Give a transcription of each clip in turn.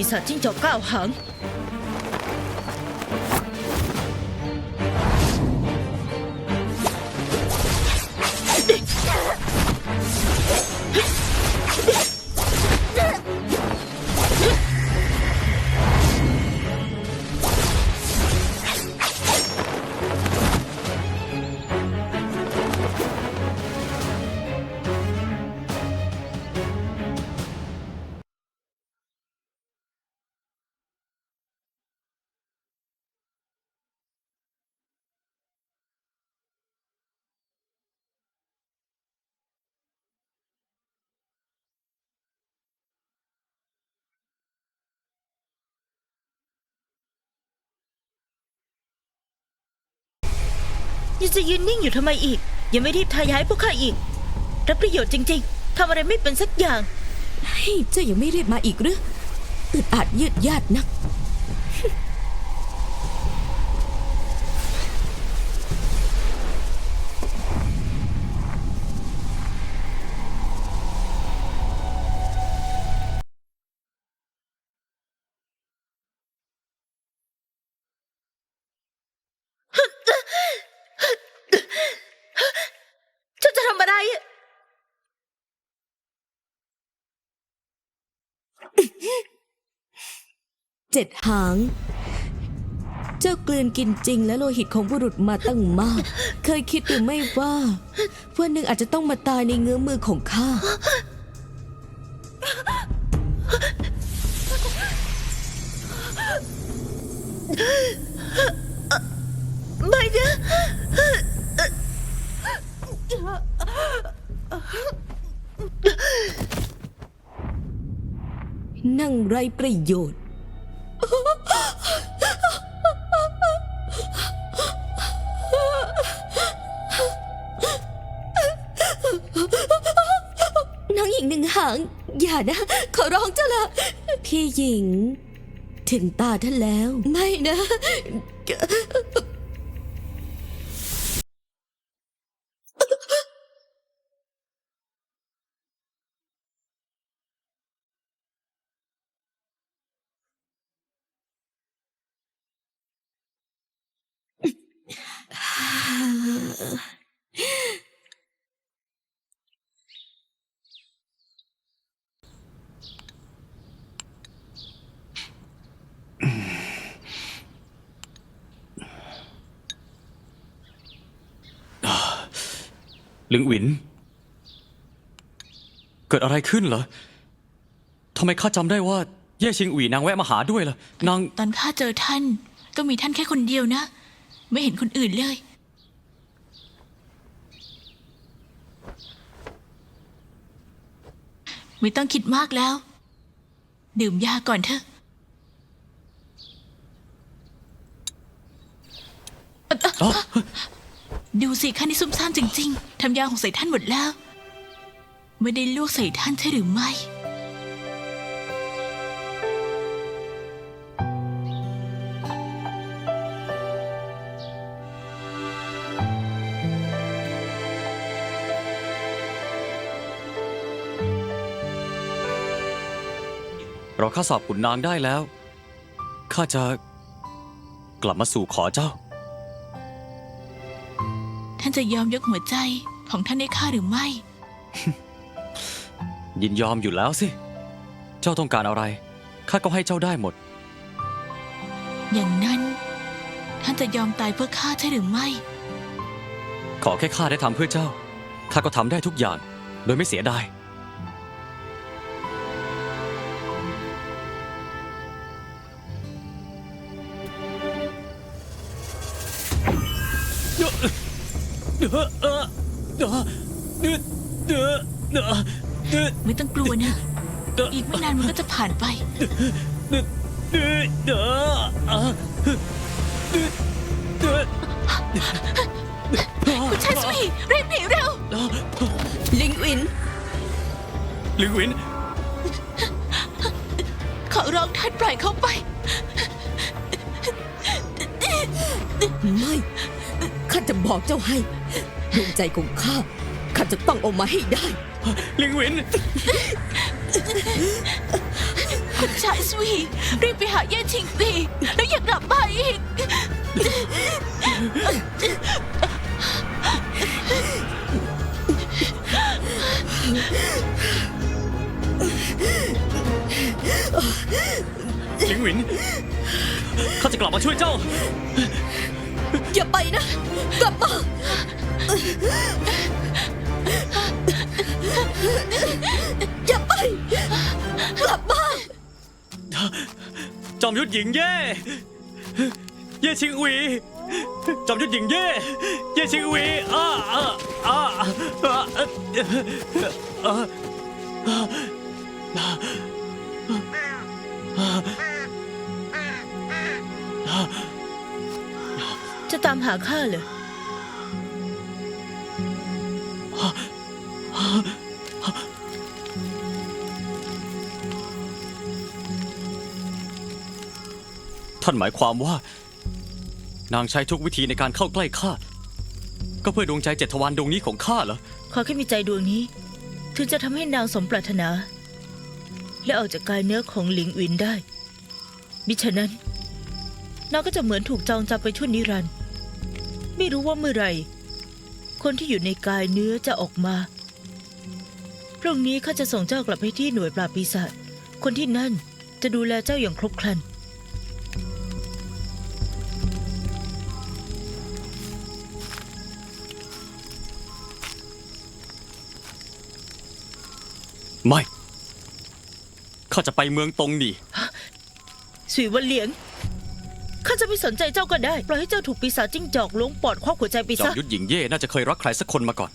ปีศาจจิ้งจอกก้าวหาง ยังจะยืนนิ่งอยู่ทำไมอีก ยังไม่รีบทายายพวกข้าอีก รับประโยชน์จริง ๆทำอะไรไม่เป็นสักอย่าง เฮ้ยเจ้ายังไม่รีบมาอีกหรืออึดอัดยืดยาดนัก เจ็ดหาง เจ้ากลืนกินจริงและโลหิตของบุรุษมาตั้งมาก เคยคิดหรือไม่ว่าวันหนึ่งอาจจะต้องมาตายในเงื้อมือของข้า ไม่นะ นั่งไรประโยชน์ น้องหญิงหนึ่งหาง อย่านะ ขอร้องเจ้าละพี่หญิง ถึงตาท่านแล้ว ไม่นะ ห ลิงหวิน เกิดอะไรขึ้นเหรอทำไมข้าจำได้ว่า เย่ชิงอุ๋ยนางแวะมาหาด้วยล่ะ นาง ตอนข้าเจอท่าน ก็มีท่านแค่คนเดียวนะ ไม่เห็นคนอื่นเลย ไม่ต้องคิดมากแล้ว ดื่มยาก่อนเถอะเอ่อเอ่ออ๋อ ดูสิข้านี่ซุ่มซ่ามจริง ๆทำยาของใส่ท่านหมดแล้ว ไม่ได้ลวกใส่ท่านใช่หรือไม่ เราข้าสอบขุนนางได้แล้ว ข้าจะกลับมาสู่ขอเจ้าานจะยอมยกหัวใจของท่านให้ข้าหรือไม่ ยินยอมอยู่แล้วสิ เจ้าต้องการอะไร ข้าก็ให้เจ้าได้หมด อย่างนั้นท่านจะยอมตายเพื่อข้าใช่หรือไม่ ขอแค่ข้าได้ทำเพื่อเจ้า ข้าก็ทำได้ทุกอย่าง โดยไม่เสียดาย ไม่ต้องกลัวนะ อีกไม่นานมันก็จะผ่านไป คุณชายสวีรีบหนีเร็ว ลิงอินหลิงหวิน ขอร้องท่านปล่อยเขาไป ไม่ ข้าจะบอกเจ้าให้ ดวงใจของข้าข้าจะต้องเอามาให้ได้หลิงหวิน คุณชายสวีรีบไปหาเย่ชิงปีแล้วอย่ากลับมาอีกหลิงหวิน ข้าจะกลับมาช่วยเจ้า อย่าไปนะ กลับมา อย่าไป กลับมาน จอมยุทธหญิงเย่ เย่ชิงอุยจอมยุทธหญิงเย่ เย่ชิงอุยอ้าอ้าอ้าอ้าอ้าจะตามหาข้าเหรอ ท่านหมายความว่า นางใช้ทุกวิธีในการเข้าใกล้ข้า ก็เพื่อดวงใจเจ็ดทวารดวงนี้ของข้าเหรอ ขอแค่มีใจดวงนี้ ถึงจะทำให้นางสมปรารถนา และออกจากกายเนื้อของหลิงอินได้ มิฉะนั้น นางก็จะเหมือนถูกจองจำไปชั่วนิรันดร์ไม่รู้ว่าเมื่อไหร่ คนที่อยู่ในกายเนื้อจะออกมา พรุ่งนี้ข้าจะส่งเจ้ากลับไปที่หน่วยปราบปีศาจ คนที่นั่นจะดูแลเจ้าอย่างครบครัน ไม่ ข้าจะไปเมืองตรงหนี่ สุยวันเหลียง ข้าจะไม่สนใจเจ้าก็ได้ ปล่อยให้เจ้าถูกปีศาจจิ้งจอกล้วงปอดครอบหัวใจไปจอมซะ ยุทธหญิงเย่น่าจะเคยรักใครสักคนมาก่อน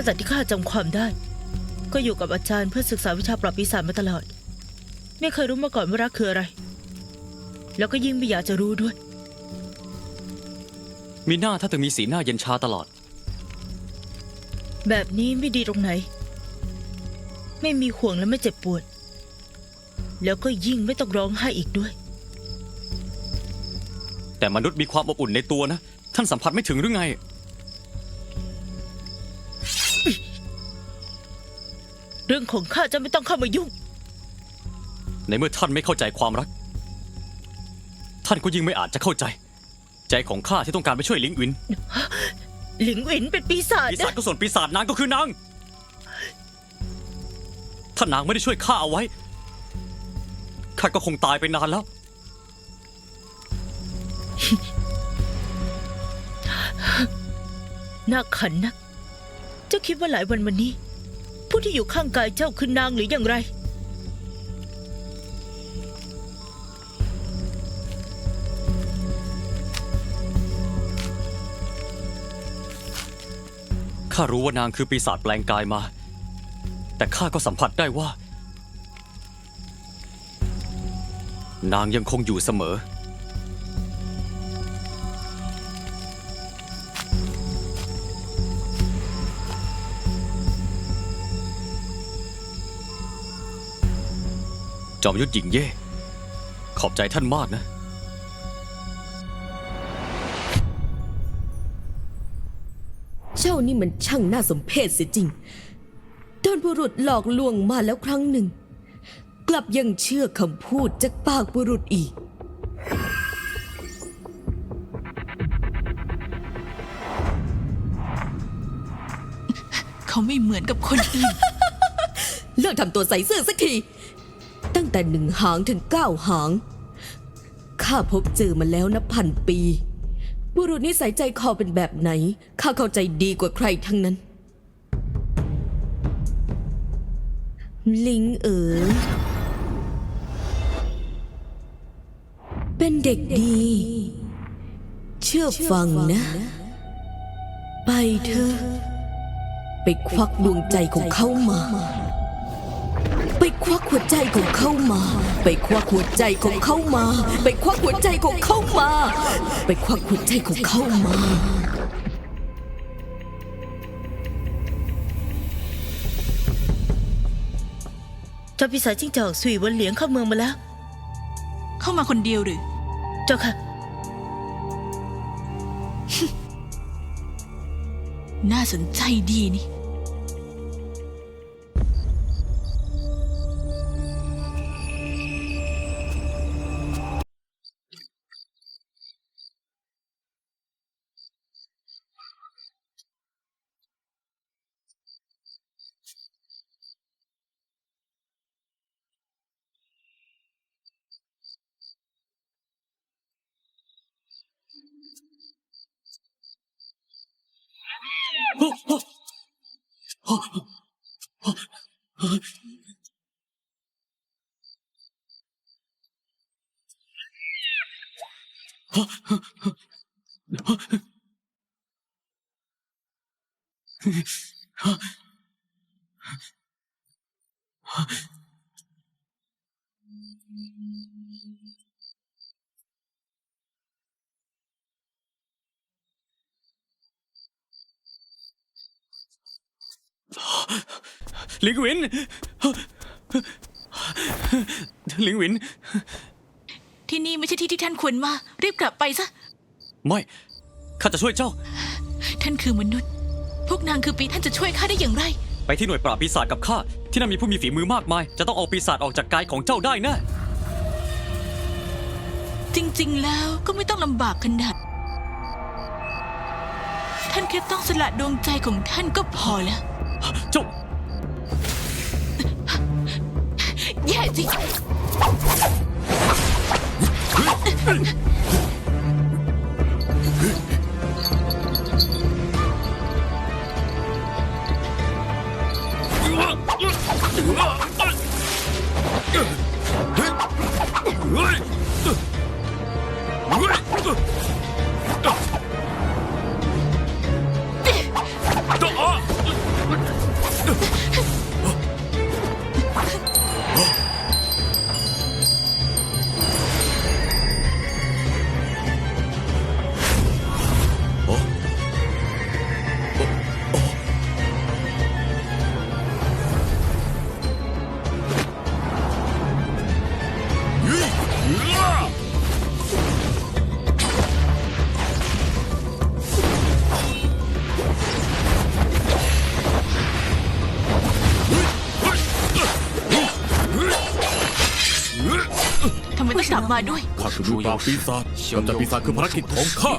ตั้งแต่ที่ข้าจำความได้ ก็อยู่กับอาจารย์เพื่อศึกษาวิชาปราบปีศาจมาตลอด ไม่เคยรู้มาก่อนว่ารักคืออะไร แล้วก็ยิ่งไม่อยากจะรู้ด้วย มีหน้าถ้าถึงมีสีหน้าเย็นชาตลอด แบบนี้ไม่ดีตรงไหน ไม่มีห่วงและไม่เจ็บปวด แล้วก็ยิ่งไม่ต้องร้องไห้อีกด้วย แต่มนุษย์มีความอบอุ่นในตัวนะ ท่านสัมผัสไม่ถึงหรือไง รื่องของข้าจะไม่ต้องเข้ามายุ่ง ในเมื่อท่านไม่เข้าใจความรัก ท่านก็ยิ่งไม่อาจจะเข้าใจ ใจของข้าที่ต้องการไปช่วยลิงอินหลิงอินเป็นปีศาจปีศาจนะก็ส่วนปีศาจนางก็คือนางถ้านางไม่ได้ช่วยข้าเอาไว้ข้าก็คงตายไปนานแล้ว น่าขันนักเจ้าคิดว่าหลายวันมานี้ ผู้ที่อยู่ข้างกายเจ้าคือนางหรืออย่างไร ข้ารู้ว่านางคือปีศาจแปลงกายมา แต่ข้าก็สัมผัสได้ว่า นางยังคงอยู่เสมอ จอมยุทธหญิงเย่ ขอบใจท่านมากนะ เจ้านี่มันช่างน่าสมเพชเสียจริง โดนบุรุษหลอกลวงมาแล้วครั้งหนึ่ง กลับยังเชื่อคำพูดจากปากบุรุษอีก เขาไม่เหมือนกับคนอื่น เลิกทำตัวใส่ซื่อสักที ตั้งแต่หนึ่งหางถึงเก้าหาง ข้าพบเจอมาแล้วนะพันปี บุรุษนิสัยใจคอเป็นแบบไหน ข้าเข้าใจดีกว่าใครทั้งนั้น ลิงเอ๋ยเป็นเด็กดี เชื่อฟังนะ ไปเถอะไปควักดวงใจของเขามา ไปควักหัวใจของเขามา ไปควักหัวใจของเขามา ไปควักหัวใจของเขามา ไปควักหัวใจของเขามาเจ้าปีศาจจิ้งจอกสุยวันเหลียงเข้าเมืองมาแล้ว เข้ามาคนเดียวหรือ เจ้าค่ะ น่าสนใจดีนี่ ลิงหวินหลิงหวิน ที่นี่ไม่ใช่ที่ที่ท่านควรมารีบกลับไปซะ ไม่ ข้าจะช่วยเจ้า ท่านคือมนุษย์ พวกนางคือปีท่านจะช่วยข้าได้อย่างไร ไปที่หน่วยปราบปีศาจกับข้า ที่นั่นมีผู้มีฝีมือมากมาย จะต้องเอาปีศาจออกจากกายของเจ้าได้แน่จริง ๆ แล้วก็ไม่ต้องลำบากขนาด ท่านแค่ต้องสละดวงใจของท่านก็พอแล้ว เจ้า แย่จริง ท คือมือปราบปีศาจกำจัดปีศาจคือภารกิจของข้า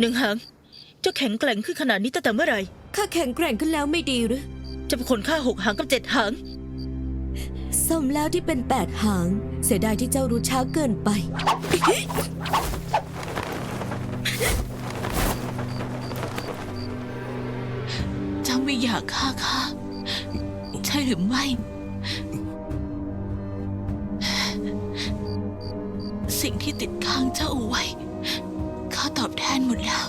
หนึ่งหางเจ้าแข็งแกร่งขึ้นขนาดนี้ตั้งแต่เมื่อไหร่ข้าแข็งแกร่งขึ้นแล้วไม่ดีหรือจะเป็นคนฆ่าหกหางกับเจ็ดหาง สมแล้วที่เป็นแปดหาง เสียดายที่เจ้ารู้ช้าเกินไป เจ้าไม่อยากฆ่าข้าใช่หรือไม่ สิ่งที่ติดค้างเจ้าเอาไว้ข้าตอบแทนหมดแล้ว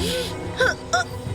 สุย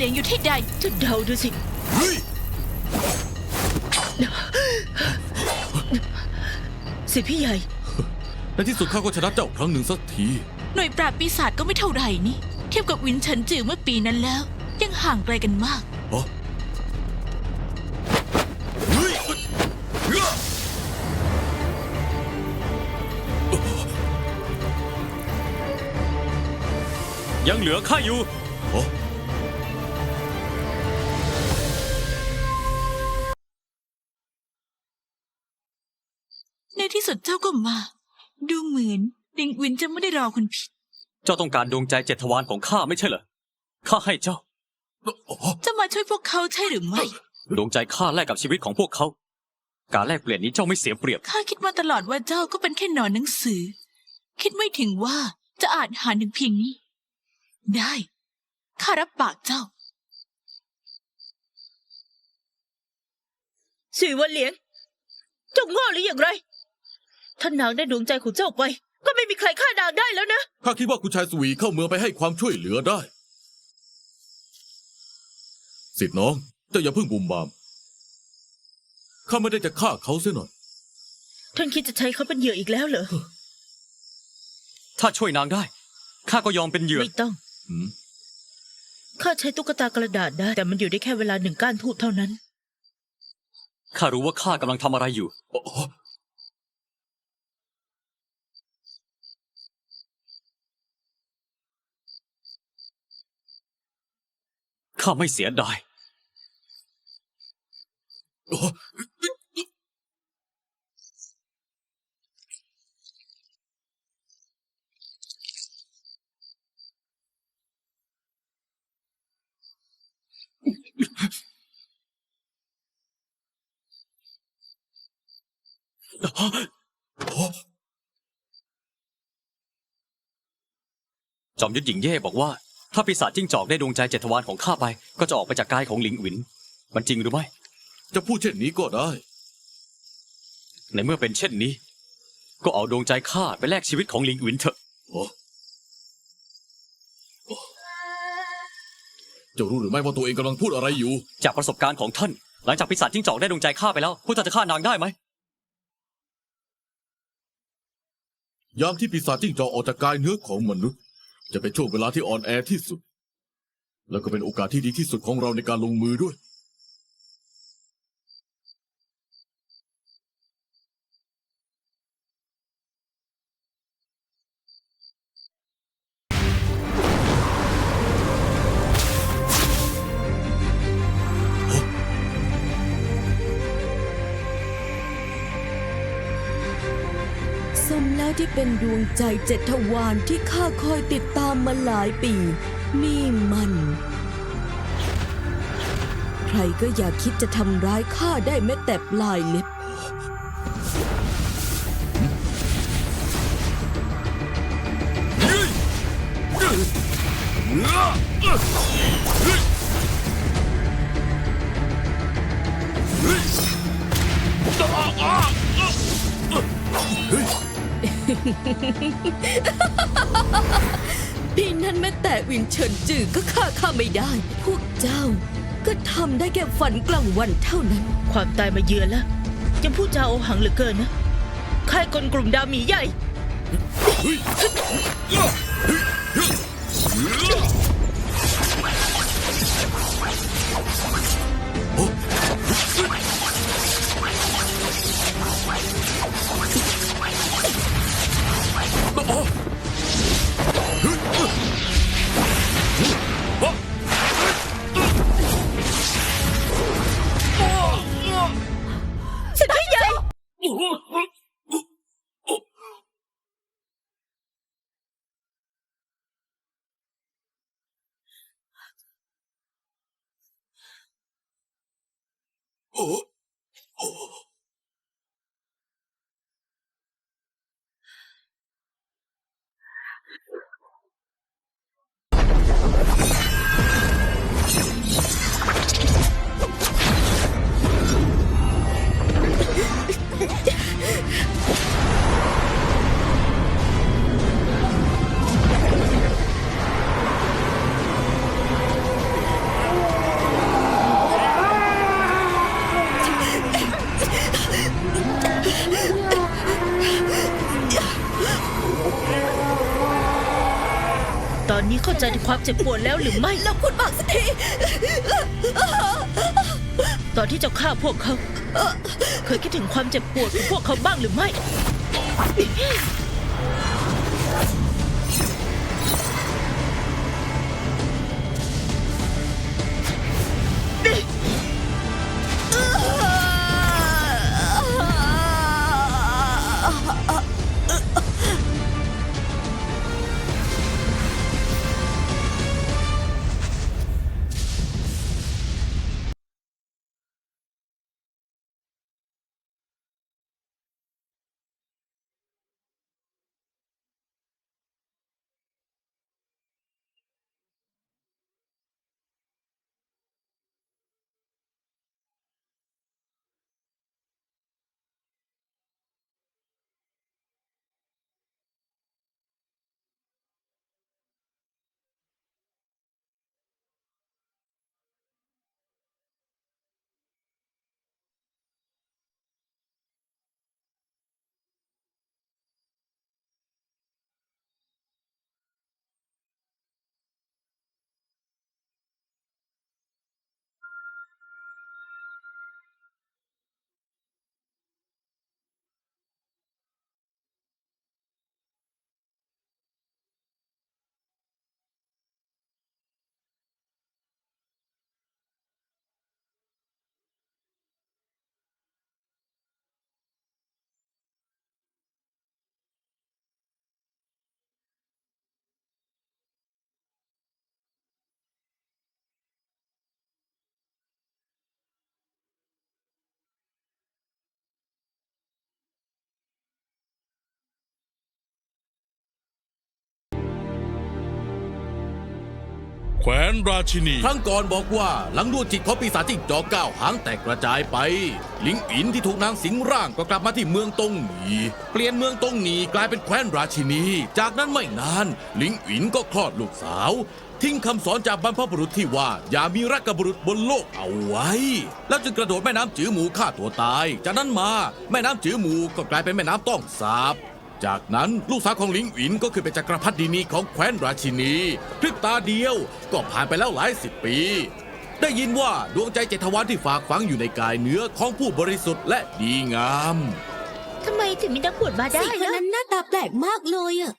เวินเหลียงอยู่ที่ใดเจ้าเดาดูสิสิพี่ใหญ่ ในที่สุดข้าก็ชนะเจ้าครั้งหนึ่งสักที หน่วยปราบปีศาจก็ไม่เท่าไหร่นี่ เทียบกับวินเฉินจือเมื่อปีนั้นแล้ว ยังห่างไกลกันมาก อ๋อเฮ้ยเฮ้ยยังเหลือข้าอยู่ อ๋อ มา ดูเหมือนลิงวินจะไม่ได้รอคุณผิด เจ้าต้องการดวงใจเจ็ดทวารของข้าไม่ใช่เหรอ ข้าให้เจ้า จะมาช่วยพวกเขาใช่หรือไม่ ดวงใจข้าแลกกับชีวิตของพวกเขา การแลกเปลี่ยนนี้เจ้าไม่เสียเปรียบ ข้าคิดมาตลอดว่าเจ้าก็เป็นแค่หนอนหนังสือ คิดไม่ถึงว่าจะอ่านหาหนึ่งเพียงนี้ ได้ ข้ารับปากเจ้าสีวันเหลียงเจ้าโง่หรืออย่างไร ถ้านางได้ดวงใจของเจ้าไป ก็ไม่มีใครฆ่านางได้แล้วนะ ข้าคิดว่าคุณชายสวีเข้าเมืองไปให้ความช่วยเหลือได้ สิทธิ์น้องเจ้าอย่าเพิ่งบุมบาม ข้าไม่ได้จะฆ่าเขาเสียหน่อย ท่านคิดจะใช้เขาเป็นเหยื่ออีกแล้วเหรอ ถ้าช่วยนางได้ ข้าก็ยอมเป็นเหยื่อ ไม่ต้อง หืม ข้าใช้ตุ๊กตากระดาษได้ แต่มันอยู่ได้แค่เวลาหนึ่งก้านทูบเท่านั้น ข้ารู้ว่าข้ากำลังทำอะไรอยู่อ๋อ ข้าไม่เสียดายอ๋อจอมยุทธหญิงเย่บอกว่า ถ้าปีศาจจิ้งจอกได้ดวงใจเจตวานของข้าไป ก็จะออกไปจากกายของหลิงหวิน มันจริงหรือไม่ จะพูดเช่นนี้ก็ได้ ในเมื่อเป็นเช่นนี้ ก็เอาดวงใจข้าไปแลกชีวิตของหลิงหวินเถอะอ๋ออ๋อเจ้ารู้หรือไม่ว่าตัวเองกำลังพูดอะไรอยู่ จากประสบการณ์ของท่าน หลังจากปีศาจจิ้งจอกได้ดวงใจข้าไปแล้วพวกเจ้าจะฆ่านางได้ไหมยามที่ปีศาจจิ้งจอกออกจากกายเนื้อของมนุษย์ จะเป็นช่วงเวลาที่อ่อนแอที่สุด แล้วก็เป็นโอกาสที่ดีที่สุดของเราในการลงมือด้วย สมแล้วที่เป็นดวงใจเจ็ดทวารที่ข้าคอยติดตามมาหลายปี นี่มัน ใครก็อย่าคิดจะทำร้ายข้าได้แม้แต่ปลายเล็บ พี่นั้นแม้แต่วินเฉินจือก็ฆ่าข้าไม่ได้ พวกเจ้า ก็ทำได้แค่ฝันกลางวันเท่านั้น ความตายมาเยือนแล้วยังพูดจาโอหังเหลือเกินนะใครกลกลุ่มดาวหมีใหญ่ ต ใจถึงความเจ็บปวดแล้วหรือไม่ แล้วพูดมากสักทีตอนที่เจ้าฆ่าพวกเขา เคยคิดถึงความเจ็บปวดของพวกเขาบ้างหรือไม่ แขวนราชินี ครั้งก่อนบอกว่าหลังดวงจิตของปีศาจจิ้งจอกก้าวหางแตกกระจายไป ลิงอินที่ถูกนางสิงร่างก็กลับมาที่เมืองตงหนีเปลี่ยนเมืองตงหนีกลายเป็นแคว้นราชินี จากนั้นไม่นาน ลิงอินก็คลอดลูกสาว ทิ้งคำสอนจากบรรพบุรุษที่ว่า อย่ามีรักกับบุรุษบนโลกเอาไว้ แล้วจึงกระโดดแม่น้ำจือหมูฆ่าตัวตาย จากนั้นมาแม่น้ำจือหมูก็กลายเป็นแม่น้ำต้องสาบ จากนั้นลูกสาวของลิงอินก็คือเป็นจักรพรรดินีของแคว้นราชินีพริบตาเดียวก็ผ่านไปแล้วหลายสิบปี ได้ยินว่าดวงใจเจตวันที่ฝากฝังอยู่ในกายเนื้อของผู้บริสุทธิ์และดีงามทำไมถึงมีนักบวชมาได้สี่คนล่ะนั้นหน้าตาแปลกมากเลยอะ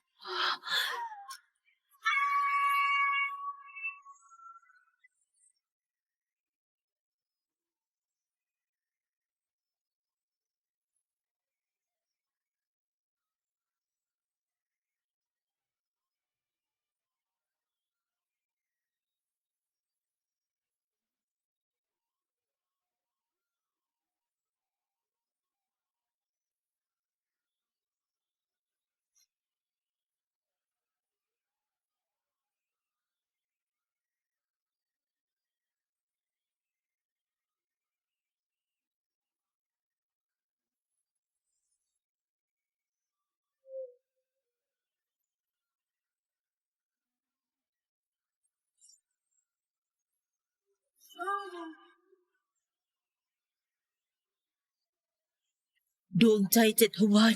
ดวงใจเจ็ดทวาร